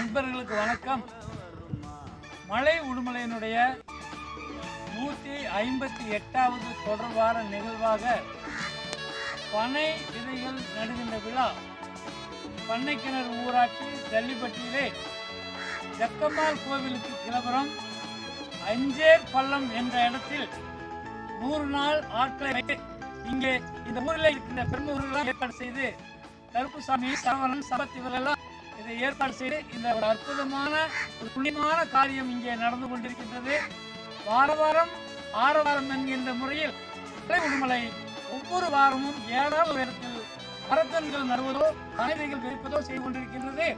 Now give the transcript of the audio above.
நண்பர்களுக்கு வணக்கம். மலை உடுமலையினுடைய நூற்றி ஐம்பத்தி எட்டாவது தொடர்வார நிகழ்வாக பனை விதைகள் நடுகின்ற விழா. பண்ணைக்கிணறு ஊராட்சி ஜல்லிப்பட்டியிலே ஜக்கம்மாள் கோவிலுக்கு கிளபுரம் அஞ்சேர் பள்ளம் என்ற இடத்தில் நூறு நாள் ஆட்களை இங்கே இந்த ஊரில் இருக்கின்ற பெருமூர்கள் ஏற்பாடு செய்து கருப்புசாமி சரவணன் சபத் இவரெல்லாம் இதை ஏற்பாடு செய்து இந்த ஒரு அற்புதமான ஒரு புண்ணியமான காரியம் இங்கே நடந்து கொண்டிருக்கின்றது. வார வாரம் ஆரவாரம் என்கின்ற முறையில் மலை உடுமலை ஒவ்வொரு வாரமும் ஏதாவது உயரத்தில் இடத்தில் மரக்கன்கள் நடுவதோ கணிதைகள் விரிப்பதோ செய்து கொண்டிருக்கின்றது.